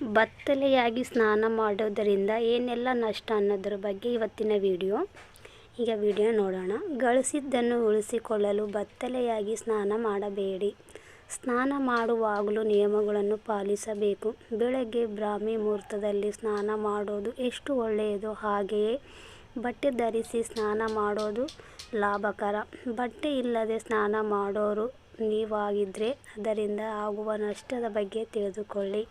ಬತ್ತಲೆಯಾಗಿ ಸ್ನಾನ ಮಾಡೋದರಿಂದ ಏನೆಲ್ಲ ನಷ್ಟ ಅನ್ನೋದ್ರ ಬಗ್ಗೆ ಇವತ್ತಿನ ವಿಡಿಯೋ. ಈಗ ವಿಡಿಯೋ ನೋಡೋಣ. ಗಳಿಸಿದ್ದನ್ನು ಉಳಿಸಿಕೊಳ್ಳಲು ಬತ್ತಲೆಯಾಗಿ ಸ್ನಾನ ಮಾಡಬೇಡಿ. ಸ್ನಾನ ಮಾಡುವಾಗಲೂ ನಿಯಮಗಳನ್ನು ಪಾಲಿಸಬೇಕು. ಬೆಳಗ್ಗೆ ಬ್ರಾಹ್ಮಿ ಮುಹೂರ್ತದಲ್ಲಿ ಸ್ನಾನ ಮಾಡೋದು ಎಷ್ಟು ಒಳ್ಳೆಯದು ಹಾಗೆಯೇ ಬಟ್ಟೆ ಧರಿಸಿ ಸ್ನಾನ ಮಾಡೋದು ಲಾಭಕರ. ಬಟ್ಟೆ ಇಲ್ಲದೆ ಸ್ನಾನ ಮಾಡೋರು ನೀವಾಗಿದ್ದರೆ ಅದರಿಂದ ಆಗುವ ನಷ್ಟದ ಬಗ್ಗೆ ತಿಳಿದುಕೊಳ್ಳಿ.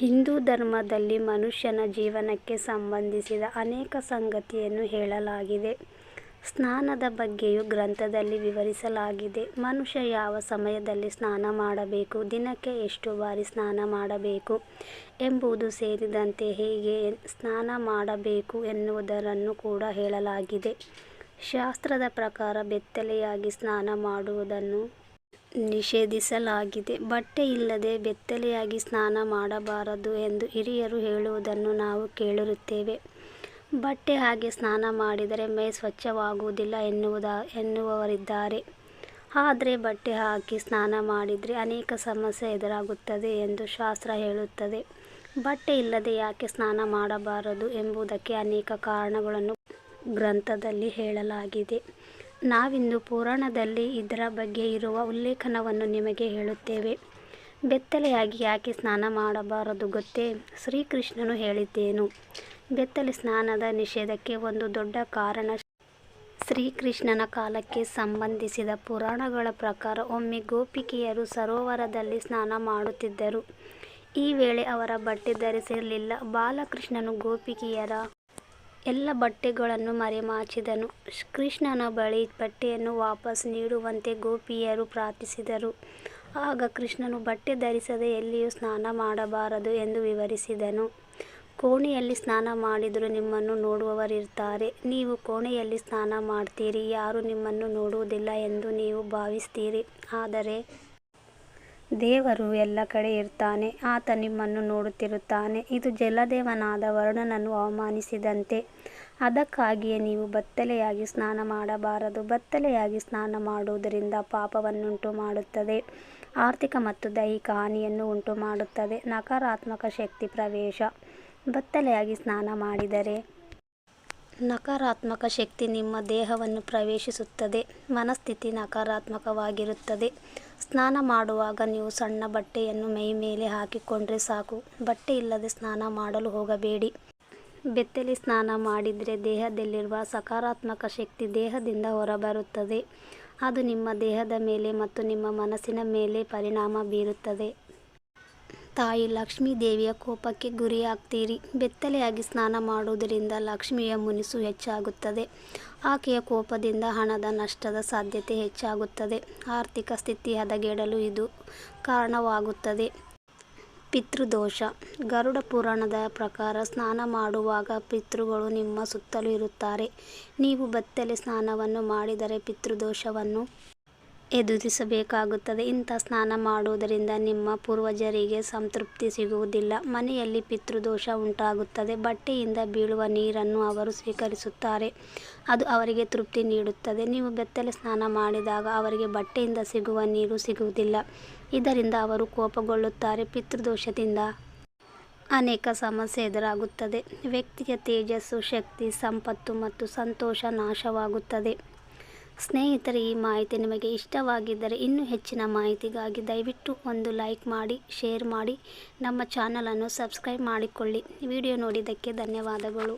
ಹಿಂದೂ ಧರ್ಮದಲ್ಲಿ ಮನುಷ್ಯನ ಜೀವನಕ್ಕೆ ಸಂಬಂಧಿಸಿದ ಅನೇಕ ಸಂಗತಿಯನ್ನು ಹೇಳಲಾಗಿದೆ. ಸ್ನಾನದ ಬಗ್ಗೆಯೂ ಗ್ರಂಥದಲ್ಲಿ ವಿವರಿಸಲಾಗಿದೆ. ಮನುಷ್ಯ ಯಾವ ಸಮಯದಲ್ಲಿ ಸ್ನಾನ ಮಾಡಬೇಕು, ದಿನಕ್ಕೆ ಎಷ್ಟು ಬಾರಿ ಸ್ನಾನ ಮಾಡಬೇಕು ಎಂಬುದು ಸೇರಿದಂತೆ ಹೇಗೆ ಸ್ನಾನ ಮಾಡಬೇಕು ಎನ್ನುವುದರನ್ನು ಕೂಡ ಹೇಳಲಾಗಿದೆ. ಶಾಸ್ತ್ರದ ಪ್ರಕಾರ ಬೆತ್ತಲೆಯಾಗಿ ಸ್ನಾನ ಮಾಡುವುದನ್ನು ನಿಷೇಧಿಸಲಾಗಿದೆ. ಬಟ್ಟೆ ಇಲ್ಲದೆ ಬೆತ್ತಲೆಯಾಗಿ ಸ್ನಾನ ಮಾಡಬಾರದು ಎಂದು ಹಿರಿಯರು ಹೇಳುವುದನ್ನು ನಾವು ಕೇಳಿರುತ್ತೇವೆ. ಬಟ್ಟೆ ಹಾಗೆ ಸ್ನಾನ ಮಾಡಿದರೆ ಮೈ ಸ್ವಚ್ಛವಾಗುವುದಿಲ್ಲ ಎನ್ನುವುದ, ಎನ್ನುವವರಿದ್ದಾರೆ. ಆದರೆ ಬಟ್ಟೆ ಹಾಕಿ ಸ್ನಾನ ಮಾಡಿದರೆ ಅನೇಕ ಸಮಸ್ಯೆ ಎದುರಾಗುತ್ತದೆ ಎಂದು ಶಾಸ್ತ್ರ ಹೇಳುತ್ತದೆ. ಬಟ್ಟೆ ಇಲ್ಲದೆ ಯಾಕೆ ಸ್ನಾನ ಮಾಡಬಾರದು ಎಂಬುದಕ್ಕೆ ಅನೇಕ ಕಾರಣಗಳನ್ನು ಗ್ರಂಥದಲ್ಲಿ ಹೇಳಲಾಗಿದೆ. ನಾವಿಂದು ಪುರಾಣದಲ್ಲಿ ಇದರ ಬಗ್ಗೆ ಇರುವ ಉಲ್ಲೇಖನವನ್ನು ನಿಮಗೆ ಹೇಳುತ್ತೇವೆ. ಬೆತ್ತಲೆಯಾಗಿ ಯಾಕೆ ಸ್ನಾನ ಮಾಡಬಾರದು ಗೊತ್ತೇ? ಶ್ರೀಕೃಷ್ಣನು ಹೇಳಿದ್ದೇನು. ಬೆತ್ತಲೆ ಸ್ನಾನದ ನಿಷೇಧಕ್ಕೆ ಒಂದು ದೊಡ್ಡ ಕಾರಣ ಶ್ರೀಕೃಷ್ಣನ ಕಾಲಕ್ಕೆ ಸಂಬಂಧಿಸಿದ ಪುರಾಣಗಳ ಪ್ರಕಾರ ಒಮ್ಮೆ ಗೋಪಿಕೆಯರು ಸರೋವರದಲ್ಲಿ ಸ್ನಾನ ಮಾಡುತ್ತಿದ್ದರು. ಈ ವೇಳೆ ಅವರ ಬಟ್ಟೆ ಧರಿಸಿರಲಿಲ್ಲ. ಬಾಲಕೃಷ್ಣನು ಗೋಪಿಕೆಯರ ಎಲ್ಲ ಬಟ್ಟೆಗಳನ್ನು ಮರೆಮಾಚಿದನು. ಕೃಷ್ಣನ ಬಳಿ ಬಟ್ಟೆಯನ್ನು ವಾಪಸ್ ನೀಡುವಂತೆ ಗೋಪಿಯರು ಪ್ರಾರ್ಥಿಸಿದರು. ಆಗ ಕೃಷ್ಣನು ಬಟ್ಟೆ ಧರಿಸದೆ ಎಲ್ಲಿಯೂ ಸ್ನಾನ ಮಾಡಬಾರದು ಎಂದು ವಿವರಿಸಿದನು. ಕೋಣೆಯಲ್ಲಿ ಸ್ನಾನ ಮಾಡಿದರೂ ನಿಮ್ಮನ್ನು ನೋಡುವವರಿರ್ತಾರೆ ನೀವು ಕೋಣೆಯಲ್ಲಿ ಸ್ನಾನ ಮಾಡ್ತೀರಿ, ಯಾರೂ ನಿಮ್ಮನ್ನು ನೋಡುವುದಿಲ್ಲ ಎಂದು ನೀವು ಭಾವಿಸ್ತೀರಿ. ಆದರೆ ದೇವರು ಎಲ್ಲ ಕಡೆ ಇರ್ತಾನೆ, ಆತ ನಿಮ್ಮನ್ನು ನೋಡುತ್ತಿರುತ್ತಾನೆ. ಇದು ಜಲದೇವನಾದ ವರುಣನನ್ನು ಅವಮಾನಿಸಿದಂತೆ. ಅದಕ್ಕಾಗಿಯೇ ನೀವು ಬತ್ತಲೆಯಾಗಿ ಸ್ನಾನ ಮಾಡಬಾರದು. ಬತ್ತಲೆಯಾಗಿ ಸ್ನಾನ ಮಾಡುವುದರಿಂದ ಪಾಪವನ್ನುಂಟು ಮಾಡುತ್ತದೆ. ಆರ್ಥಿಕ ಮತ್ತು ದೈಹಿಕ ಹಾನಿಯನ್ನು ಉಂಟು ಮಾಡುತ್ತದೆ ನಕಾರಾತ್ಮಕ ಶಕ್ತಿ ಪ್ರವೇಶ. ಬತ್ತಲೆಯಾಗಿ ಸ್ನಾನ ಮಾಡಿದರೆ ನಕಾರಾತ್ಮಕ ಶಕ್ತಿ ನಿಮ್ಮ ದೇಹವನ್ನು ಪ್ರವೇಶಿಸುತ್ತದೆ. ಮನಸ್ಥಿತಿ ನಕಾರಾತ್ಮಕವಾಗಿರುತ್ತದೆ. ಸ್ನಾನ ಮಾಡುವಾಗ ನೀವು ಸಣ್ಣ ಬಟ್ಟೆಯನ್ನು ಮೈ ಮೇಲೆ ಹಾಕಿಕೊಂಡ್ರೆ ಸಾಕು. ಬಟ್ಟೆ ಇಲ್ಲದೆ ಸ್ನಾನ ಮಾಡಲು ಹೋಗಬೇಡಿ. ಬೆತ್ತಲೆ ಸ್ನಾನ ಮಾಡಿದರೆ ದೇಹದಲ್ಲಿರುವ ಸಕಾರಾತ್ಮಕ ಶಕ್ತಿ ದೇಹದಿಂದ ಹೊರಬರುತ್ತದೆ. ಅದು ನಿಮ್ಮ ದೇಹದ ಮೇಲೆ ಮತ್ತು ನಿಮ್ಮ ಮನಸ್ಸಿನ ಮೇಲೆ ಪರಿಣಾಮ ಬೀರುತ್ತದೆ. ತಾಯಿ ಲಕ್ಷ್ಮೀ ದೇವಿಯ ಕೋಪಕ್ಕೆ ಗುರಿಯಾಗ್ತೀರಿ. ಬೆತ್ತಲೆಯಾಗಿ ಸ್ನಾನ ಮಾಡುವುದರಿಂದ ಲಕ್ಷ್ಮಿಯ ಮುನಿಸು ಹೆಚ್ಚಾಗುತ್ತದೆ. ಆಕೆಯ ಕೋಪದಿಂದ ಹಣದ ನಷ್ಟದ ಸಾಧ್ಯತೆ ಹೆಚ್ಚಾಗುತ್ತದೆ. ಆರ್ಥಿಕ ಸ್ಥಿತಿ ಹದಗೆಡಲು ಇದು ಕಾರಣವಾಗುತ್ತದೆ. ಪಿತೃದೋಷ. ಗರುಡ ಪುರಾಣದ ಪ್ರಕಾರ ಸ್ನಾನ ಮಾಡುವಾಗ ಪಿತೃಗಳು ನಿಮ್ಮ ಸುತ್ತಲೂ ಇರುತ್ತಾರೆ. ನೀವು ಬತ್ತಲೆ ಸ್ನಾನವನ್ನು ಮಾಡಿದರೆ ಪಿತೃದೋಷವನ್ನು ಎದುರಿಸಬೇಕಾಗುತ್ತದೆ. ಇಂಥ ಸ್ನಾನ ಮಾಡುವುದರಿಂದ ನಿಮ್ಮ ಪೂರ್ವಜರಿಗೆ ಸಂತೃಪ್ತಿ ಸಿಗುವುದಿಲ್ಲ. ಮನೆಯಲ್ಲಿ ಪಿತೃದೋಷ ಉಂಟಾಗುತ್ತದೆ. ಬಟ್ಟೆಯಿಂದ ಬೀಳುವ ನೀರನ್ನು ಅವರು ಸ್ವೀಕರಿಸುತ್ತಾರೆ. ಅದು ಅವರಿಗೆ ತೃಪ್ತಿ ನೀಡುತ್ತದೆ. ನೀವು ಬೆತ್ತಲೆ ಸ್ನಾನ ಮಾಡಿದಾಗ ಅವರಿಗೆ ಬಟ್ಟೆಯಿಂದ ಸಿಗುವ ನೀರು ಸಿಗುವುದಿಲ್ಲ. ಇದರಿಂದ ಅವರು ಕೋಪಗೊಳ್ಳುತ್ತಾರೆ. ಪಿತೃದೋಷದಿಂದ ಅನೇಕ ಸಮಸ್ಯೆ ಎದುರಾಗುತ್ತದೆ. ವ್ಯಕ್ತಿಯ ತೇಜಸ್ಸು, ಶಕ್ತಿ, ಸಂಪತ್ತು ಮತ್ತು ಸಂತೋಷ ನಾಶವಾಗುತ್ತದೆ. ಸ್ನೇಹಿತರೆ, ಈ ಮಾಹಿತಿ ನಿಮಗೆ ಇಷ್ಟವಾಗಿದ್ದರೆ ಇನ್ನೂ ಹೆಚ್ಚಿನ ಮಾಹಿತಿಗಾಗಿ ದಯವಿಟ್ಟು ಒಂದು ಲೈಕ್ ಮಾಡಿ, ಶೇರ್ ಮಾಡಿ, ನಮ್ಮ ಚಾನಲನ್ನು ಸಬ್ಸ್ಕ್ರೈಬ್ ಮಾಡಿಕೊಳ್ಳಿ. ವಿಡಿಯೋ ನೋಡಿದ್ದಕ್ಕೆ ಧನ್ಯವಾದಗಳು.